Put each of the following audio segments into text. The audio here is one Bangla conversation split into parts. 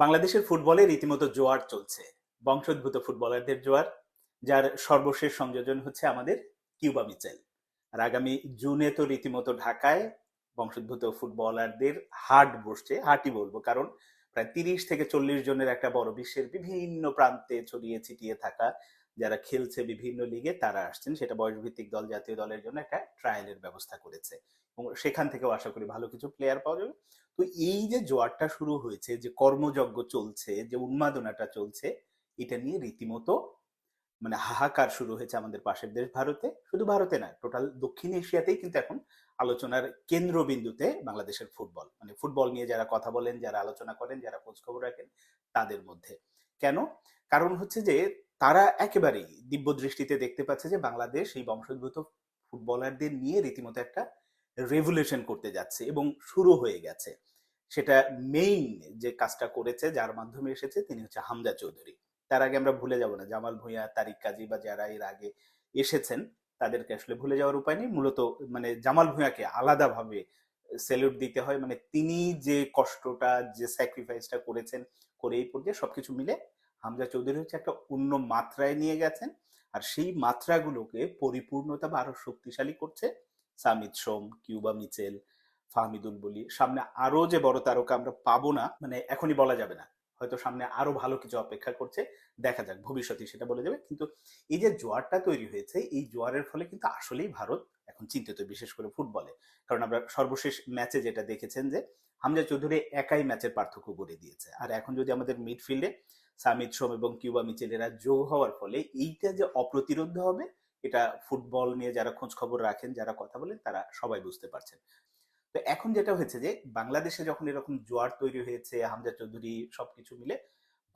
বাংলাদেশের ফুটবলে রীতিমতো জোয়ার চলছে। বংশোদ্ভূত ফুটবলারদের জোয়ার, যার সর্বশেষ সংযোজন হচ্ছে আমাদের কিউবা মিচেল। আর আগামী জুনে তো রীতিমতো ঢাকায় বংশোদ্ভূত ফুটবলারদের হাট বসছে, হাটই বলব। কারণ প্রায় তিরিশ থেকে চল্লিশ জনের একটা বড় বিশ্বের বিভিন্ন প্রান্তে ছড়িয়ে ছিটিয়ে থাকা যারা খেলছে বিভিন্ন লিগে তারা আসছেন। সেটা বয়সভিত্তিক দল, জাতীয় দলের জন্য একটা ট্রায়ালের ব্যবস্থা করেছে। এবং সেখান থেকেও আশা করি ভালো কিছু প্লেয়ার পাওয়া যাবে। তো এই যে জোয়ারটা শুরু হয়েছে, যে কর্মযজ্ঞ চলছে, যে উন্মাদনাটা চলছে, এটা নিয়ে রীতিমতো মানে হাহাকার শুরু হয়েছে আমাদের পাশের দেশ ভারতে। শুধু ভারতে না টোটাল দক্ষিণ এশিয়াতেই কিন্তু এখন আলোচনার কেন্দ্রবিন্দুতে বাংলাদেশের ফুটবল মানে ফুটবল নিয়ে যারা কথা বলেন, যারা আলোচনা করেন, যারা খোঁজ খবর রাখেন, তাদের মধ্যে। কেন? কারণ হচ্ছে যে, তারা একেবারেই দিব্য দৃষ্টিতে দেখতে পাচ্ছে যে, বাংলাদেশ এই বংশোদ্ভূত ফুটবলারদের নিয়ে রীতিমতো একটা রেভুলেশন করতে যাচ্ছে এবং শুরু হয়ে গেছে। সেটা মেইন যে কাজটা করেছে, যার মাধ্যমে এসেছে, তিনি হচ্ছে হামজা চৌধুরী। তার আগে আমরা ভুলে যাব না, জামাল ভুঁইয়া, তারিক কাজী বা যারা এর আগে এসেছেন, তাদেরকে আসলে ভুলে যাওয়ার উপায় নেই। মূলত মানে জামাল ভুঁইয়াকে আলাদাভাবে সেলুট দিতে হয়। মানে তিনি যে কষ্টটা, যে স্যাক্রিফাইসটা করেছেন করে এই পর্যায়ে সবকিছু মিলে হামজা চৌধুরী হচ্ছে একটা অন্য মাত্রায় নিয়ে গেছেন। আর সেই মাত্রাগুলোকে পরিপূর্ণতা বা আরও শক্তিশালী করছে সামিদ সোম, কিউবা মিচেল, ফাহমিদুল বলি। সামনে আরও যে বড় তারকা আমরা পাবো না মানে এখনই বলা যাবে না। হয়তো সামনে আরও ভালো কিছু অপেক্ষা করছে, দেখা যাক ভবিষ্যতে সেটা বলে যাবে কিন্তু এই যে জোয়ারটা তৈরি হয়েছে, এই জোয়ারের ফলে কিন্তু আসলেই ভারত এখন চিন্তিত, বিশেষ করে ফুটবলে। কারণ আমরা সর্বশেষ ম্যাচে যেটা দেখেছেন যে, হামজা চৌধুরী একাই ম্যাচের পার্থক্য করে দিয়েছে। আর এখন যদি আমাদের মিডফিল্ডে সামিত সোম এবং কিউবা মিচেলেরা যোগ হওয়ার ফলে এইটা যে অপ্রতিরোধ হবে, এটা ফুটবল নিয়ে যারা খোঁজ খবর রাখেন, যারা কথা বলেন, তারা সবাই বুঝতে পারছেন। তো এখন যেটা হয়েছে যে, বাংলাদেশে যখন এরকম জোয়ার তৈরি হয়েছে, হামজা চৌধুরী সবকিছু মিলে,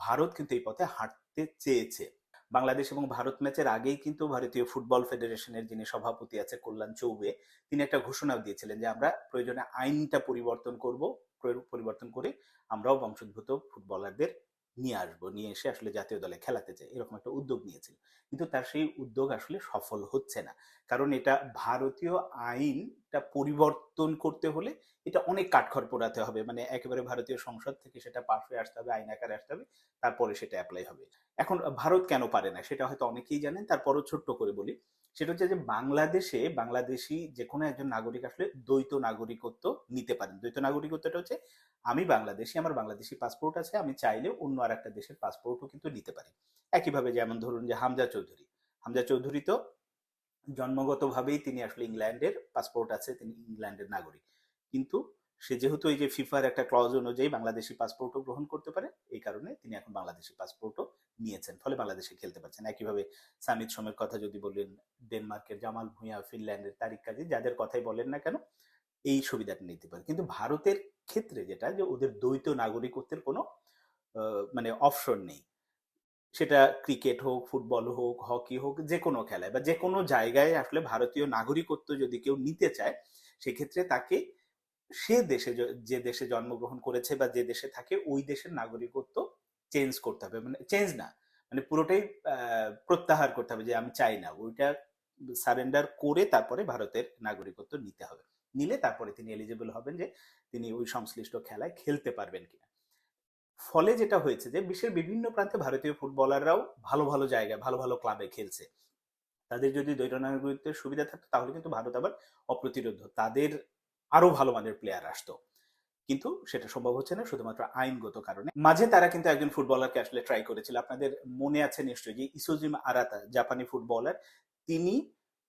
ভারত কিন্তু এই পথে হাঁটতে চেয়েছে। বাংলাদেশ এবং ভারত ম্যাচের আগেই কিন্তু ভারতীয় ফুটবল ফেডারেশনের যিনি সভাপতি আছে কল্যাণ চৌবে, তিনি একটা ঘোষণাও দিয়েছিলেন যে, আমরা প্রয়োজনে আইনটা পরিবর্তন করব পরিবর্তন করে আমরাও বংশোদ্ভূত ফুটবলারদের নিয়ে আসব, নিয়ে এসে আসলে জাতীয় দলে খেলাতে চাই, এরকম একটা উদ্যোগ নিয়েছিল। কিন্তু তার সেই উদ্যোগ আসলে সফল হচ্ছে না। কারণ এটা ভারতীয় আইনটা পরিবর্তন করতে হলে এটা অনেক কাঠখড় পোড়াতে হবে। মানে একেবারে ভারতীয় সংসদ থেকে সেটা পাশ হয়ে আসতে হবে, আইন আকারে আসতে হবে, তারপরে সেটা অ্যাপ্লাই হবে। এখন ভারত কেন পারে না, সেটা হয়তো অনেকেই জানেন, তারপরও ছোট্ট করে বলি। সেটা হচ্ছে যে বাংলাদেশে বাংলাদেশি যে কোনো একজন নাগরিক আসলে দ্বৈত নাগরিকত্ব নিতে পারেন। দ্বৈত নাগরিকত্বটা হচ্ছে, আমি বাংলাদেশি, আমার বাংলাদেশি পাসপোর্ট আছে, আমি চাইলে অন্য আর একটা দেশের পাসপোর্টও কিন্তু নিতে পারি। একইভাবে যেমন ধরুন যে হামজা চৌধুরী। হামজা চৌধুরী তো জন্মগতভাবেই তিনি আসলে ইংল্যান্ডের পাসপোর্ট আছে, তিনি ইংল্যান্ডের নাগরিক। কিন্তু সে যেহেতু এই যে ফিফার একটা ক্লজ অনুযায়ী বাংলাদেশি পাসপোর্টও গ্রহণ করতে পারে, এই কারণে তিনি এখন বাংলাদেশি পাসপোর্টও নিয়েছেন। ফলে বাংলাদেশে খেলতে পারছেন। একইভাবে সামিত সোমের কথা যদি বলেন, ডেনমার্কের জামাল ভুঁইয়া, ফিনল্যান্ডের তারিক কাজী, যাদের কথাই বলেন না কেন, এই সুবিধাটা নিতে পারে কিন্তু ভারতের ক্ষেত্রে যেটা, যে ওদের দ্বৈত নাগরিকত্বের কোনো মানে অপশন নেই। সেটা ক্রিকেট হোক ফুটবল হোক হকি হোক, যে কোনো খেলায় বা যে কোনো জায়গায় আসলে ভারতীয় নাগরিকত্ব যদি কেউ নিতে চায়, সেক্ষেত্রে তাকে সে দেশে যে দেশে জন্মগ্রহণ করেছে বা যে দেশে থাকে, ওই দেশের নাগরিকত্ব চেঞ্জ করতে হবে। মানে চেঞ্জ না মানে পুরোটাই প্রত্যাহার করতে হবে যে আমি চাই না। ওইটা সারেন্ডার করে তারপরে ভারতের নাগরিকত্ব নিতে হবে। নিলে তারপরে তিনি এলিজিবল হবেন যে তিনি ওই সংশ্লিষ্ট খেলায় খেলতে পারবেন কিনা। ফলে যেটা হয়েছে যে বিশ্বের বিভিন্ন প্রান্তে ভারতীয় ফুটবলাররাও ভালো ভালো জায়গায়, ভালো ভালো ক্লাবে খেলছে। তাদের যদি দ্বৈত নাগরিকত্বের সুবিধা থাকতো তাহলে কিন্তু ভারত আবার অপ্রতিরোধ তাদের আরও ভালো মানের প্লেয়ার আসতো। কিন্তু সেটা সম্ভব হচ্ছে না, শুধুমাত্র আইনগত কারণে। মাঝে তারা কিন্তু একজন ফুটবলারকে আসলে ট্রাই করেছিল। আপনাদের মনে আছে নিশ্চয়ই যে ইসোজিম আরাতা, জাপানি ফুটবলার, তিনি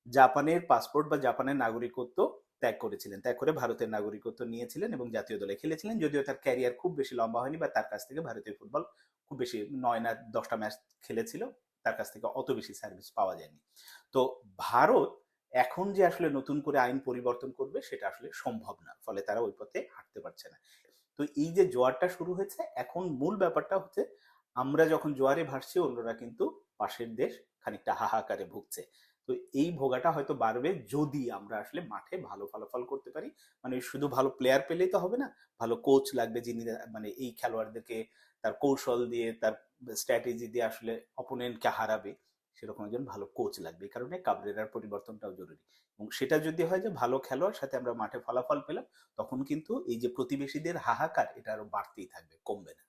জাপানের পাসপোর্ট বা জাপানের নাগরিকত্ব ত্যাগ করেছিলেন। ত্যাগ করে ভারতের নাগরিকত্ব নিয়েছিলেন এবং জাতীয় দলে খেলেছিলেন। যদিও তার ক্যারিয়ার খুব বেশি লম্বা হয়নি বা তার কাছ থেকে ভারতীয় ফুটবল খুব বেশি নয় না, দশটা ম্যাচ খেলেছিল। তার কাছ থেকে অত বেশি সার্ভিস পাওয়া যায়নি। তো ভারত এখন যে আসলে নতুন করে আইন পরিবর্তন করবে, সেটা আসলে সম্ভব না। ফলে তারা ওই পথে হাঁটতে পারছে না। তো এই যে জোয়ারটা শুরু হয়েছে, এখন মূল ব্যাপারটা হচ্ছে, আমরা যখন জোয়ারে ভাসছি, অন্যরা কিন্তু পাশের দেশ খানিকটা হাহাকারে ভুগছে। তো এই ভোগাটা হয়তো বাড়বে যদি আমরা আসলে মাঠে ভালো ফলাফল করতে পারি। মানে শুধু ভালো প্লেয়ার পেলেই তো হবে না, ভালো কোচ লাগবে যিনি মানে এই খেলোয়াড়দেরকে তার কৌশল দিয়ে, তার স্ট্র্যাটেজি দিয়ে আসলে অপোনেন্টকে হারাবে। সেরকম একজন ভালো কোচ লাগবে। এই কারণে কাবরেরার পরিবর্তনটাও জরুরি। এবং সেটা যদি হয় যে ভালো খেলোয়াড়, সাথে আমরা মাঠে ফলাফল পেলাম, তখন কিন্তু এই যে প্রতিবেশীদের হাহাকার, এটা আরও বাড়তেই থাকবে, কমবে না।